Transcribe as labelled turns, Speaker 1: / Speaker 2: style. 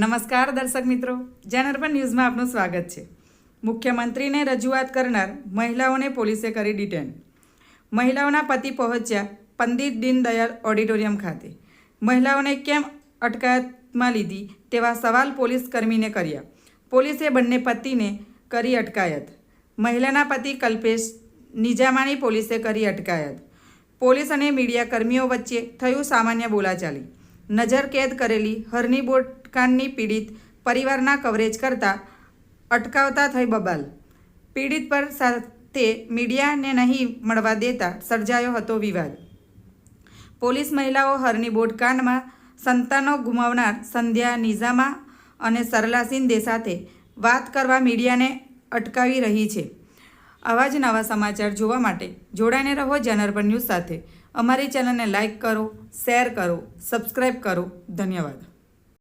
Speaker 1: નમસ્કાર દર્શક મિત્રો. જનરપન ન્યૂઝમાં આપનું સ્વાગત છે. મુખ્યમંત્રીને રજૂઆત કરનાર મહિલાઓને પોલીસે કરી ડિટેન. મહિલાઓના પતિ પહોંચ્યા પંડિત દીનદયાળ ઓડિટોરિયમ ખાતે. મહિલાઓને કેમ અટકાયતમાં લીધી તેવા સવાલ પોલીસ કર્મીને કર્યા. પોલીસે બંને પતિને કરી અટકાયત. મહિલાના પતિ કલ્પેશ નિજામાની પોલીસે કરી અટકાયત. પોલીસ અને મીડિયા કર્મીઓ વચ્ચે થયું સામાન્ય બોલાચાલી. નજર કેદ કરેલી હરની બોટકાંડની પીડિત પરિવારના કવરેજ કરતા અટકાવતા થઈ બબાલ. પીડિત પર સાથે મીડિયાને નહીં મળવા દેતા સર્જાયો હતો વિવાદ. પોલીસ મહિલાઓ હરની બોટકાંડમાં સંતાનો ગુમાવનાર સંધ્યા નિઝામા અને સરલા સિંદે સાથે વાત કરવા મીડિયાને અટકાવી રહી છે. આવા જ નવા સમાચાર જોવા માટે જોડાઈને રહો જનરબન ન્યૂઝ સાથે. અમારી ચેનલને લાઇક કરો, શેર કરો સબસ્ક્રાઈબ કરો. ધન્યવાદ.